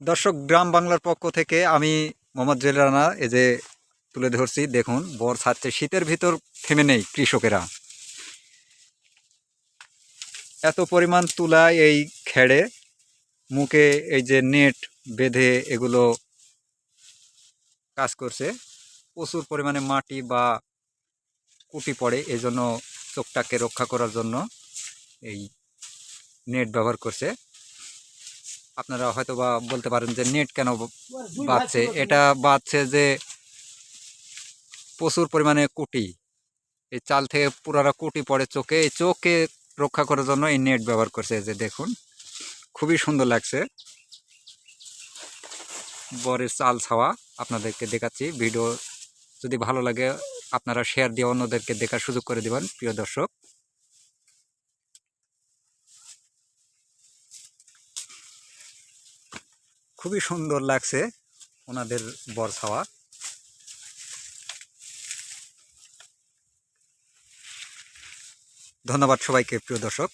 দর্শক, গ্রাম বাংলার পক্ষ থেকে আমি মোহাম্মদ জুয়েল রানা এই যে তুলে ধরছি, দেখুন বর ছাড়ছে শীতের ভিতর থেমে নেই কৃষকেরা। এত পরিমাণ তুলা এই খেড়ে, মুখে এই যে নেট বেঁধে এগুলো কাজ করছে, প্রচুর পরিমাণে মাটি বা কুটি পড়ে এই জন্য চোখটাকে রক্ষা করার জন্য এই নেট ব্যবহার করছে। আপনারা হয়তো বা বলতে পারেন যে নেট কেন বাঁচছে এটা বাঁচছে যে প্রচুর পরিমাণে কুটি। এই চাল থেকে পুরারা কুটি পড়ে চোখে। এই চোখকে রক্ষা করার জন্য এই নেট ব্যবহার করছে যে দেখুন। খুবই সুন্দর লাগছে। বরের চাল ছাওয়া আপনাদেরকে দেখাচ্ছি। ভিডিও যদি ভালো লাগে আপনারা শেয়ার দিয়ে অন্যদেরকে দেখার সুযোগ করে দিবেন প্রিয় দর্শক। খুবই সুন্দর লাগছে ওনাদের বর ছাওয়া। ধন্যবাদ সবাইকে প্রিয় দর্শক।